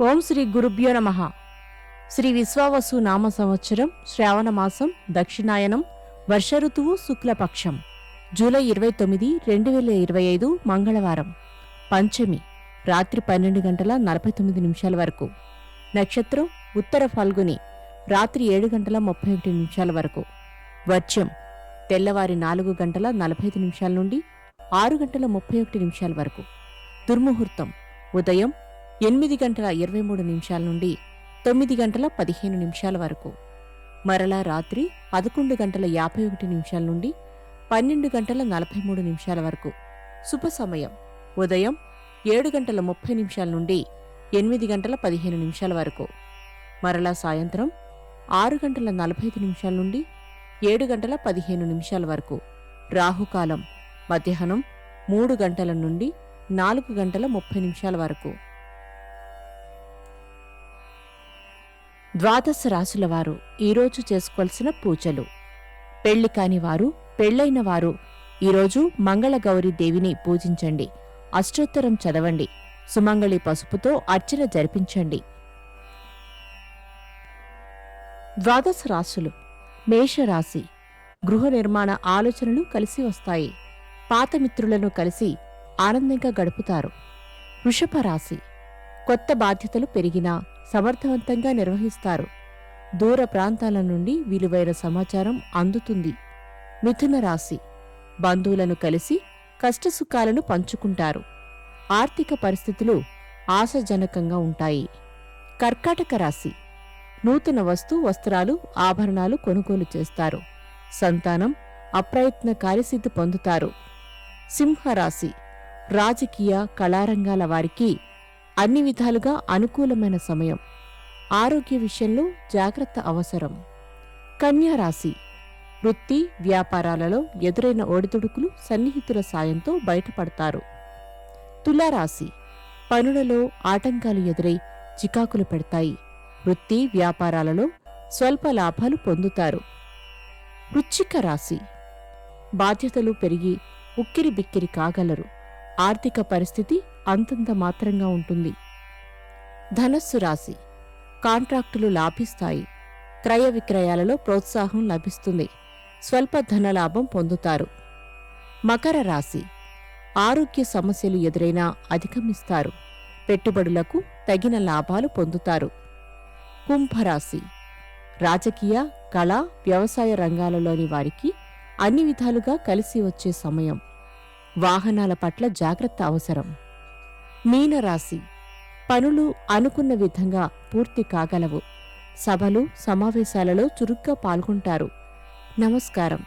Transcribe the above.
ఓం శ్రీ గురుభ్యో నమ. శ్రీ విశ్వావసు నామ సంవత్సరం శ్రావణ మాసం దక్షిణాయనం వర్ష ఋతువు శుక్లపక్షం. జూలై ఇరవై తొమ్మిది రెండు వేల ఇరవై ఐదు మంగళవారం. పంచమి రాత్రి పన్నెండు గంటల నలభై తొమ్మిది నిమిషాల వరకు. నక్షత్రం ఉత్తర ఫాల్గుని రాత్రి ఏడు గంటల ముప్పై ఒకటి నిమిషాల వరకు. వర్షం తెల్లవారి నాలుగు గంటల నలభై ఐదు నిమిషాల నుండి ఆరు గంటల ముప్పై ఒకటి నిమిషాల వరకు. దుర్ముహూర్తం ఉదయం ఎనిమిది గంటల ఇరవై మూడు నిమిషాల నుండి తొమ్మిది గంటల పదిహేను నిమిషాల వరకు. మరలా రాత్రి పదకొండు గంటల యాభై ఒకటి నిమిషాల నుండి పన్నెండు గంటల నలభై మూడు నిమిషాల వరకు. శుభ సమయం. ఉదయం ఏడు గంటల ముప్పై నిమిషాల నుండి ఎనిమిది గంటల పదిహేను నిమిషాల వరకు. మరలా సాయంత్రం ఆరు గంటల నలభై ఐదు నిమిషాల నుండి ఏడు గంటల పదిహేను నిమిషాల వరకు. రాహుకాలం. మధ్యాహ్నం మూడు గంటల నుండి నాలుగు గంటల ముప్పై నిమిషాల వరకు. ద్వాదశ రాశుల వారు ఈరోజు చేసుకోవాల్సిన పూజలు. పెళ్ళి కాని వారు పెళ్ళైన వారు ఈరోజు మంగళగౌరి దేవిని పూజించండి. అష్టోత్తరం చదవండి. సుమంగళి పసుపుతో అర్చన జరిపించండి. ద్వాదశ రాశులు. మేషరాశి. గృహ నిర్మాణ ఆలోచనలు కలిసి వస్తాయి. పాత మిత్రులను కలిసి ఆనందంగా గడుపుతారు. వృషభ రాశి. కొత్త బాధ్యతలు పెరిగినా సమర్థవంతంగా నిర్వహిస్తారు. దూర ప్రాంతాల నుండి విలువైన సమాచారం అందుతుంది. మిథున రాశి. బంధువులను కలిసి కష్టసుఖాలను పంచుకుంటారు. ఆర్థిక పరిస్థితులు ఆశాజనకంగా ఉంటాయి. కర్కాటక రాశి. నూతన వస్తు వస్త్రాలు ఆభరణాలు కొనుగోలు చేస్తారు. సంతానం అప్రయత్న కార్యసిద్ధి పొందుతారు. సింహరాశి. రాజకీయ కళారంగాల వారికి అన్ని విధాలుగా అనుకూలమైన సమయం. ఆరోగ్య విషయంలో జాగ్రత్త అవసరం. కన్యారాశి వృత్తి వ్యాపారాలలో ఎదురైన ఒడిదుడుకులు సన్నిహితుల సాయంతో బయటపడతారు. తులారాశి. పనులలో ఆటంకాలు ఎదురై చికాకులు పెడతాయి. వృత్తి వ్యాపారాలలో స్వల్ప లాభాలు పొందుతారు. వృచ్చిక రాశి. బాధ్యతలు పెరిగి ఉక్కిరి బిక్కిరి కాగలరు. ఆర్థిక పరిస్థితి అంతంత మాత్రంగా ఉంటుంది. ధనస్సు రాశి. కాంట్రాక్టులు లాభిస్తాయి. క్రయ విక్రయాలలో ప్రోత్సాహం లభిస్తుంది. స్వల్ప ధనలాభం పొందుతారు. మకర రాశి. ఆరోగ్య సమస్యలు ఎదురైనా అధిగమిస్తారు. పెట్టుబడులకు తగిన లాభాలు పొందుతారు. కుంభరాశి. రాజకీయ కళ వ్యవసాయ రంగాలలోని వారికి అన్ని విధాలుగా కలిసి వచ్చే సమయం. వాహనాల పట్ల జాగ్రత్త అవసరం. మీనరాశి. పనులు అనుకున్న విధంగా పూర్తి కాగలవు. సభలు సమావేశాలలో చురుగ్గా పాల్గొంటారు. నమస్కారం.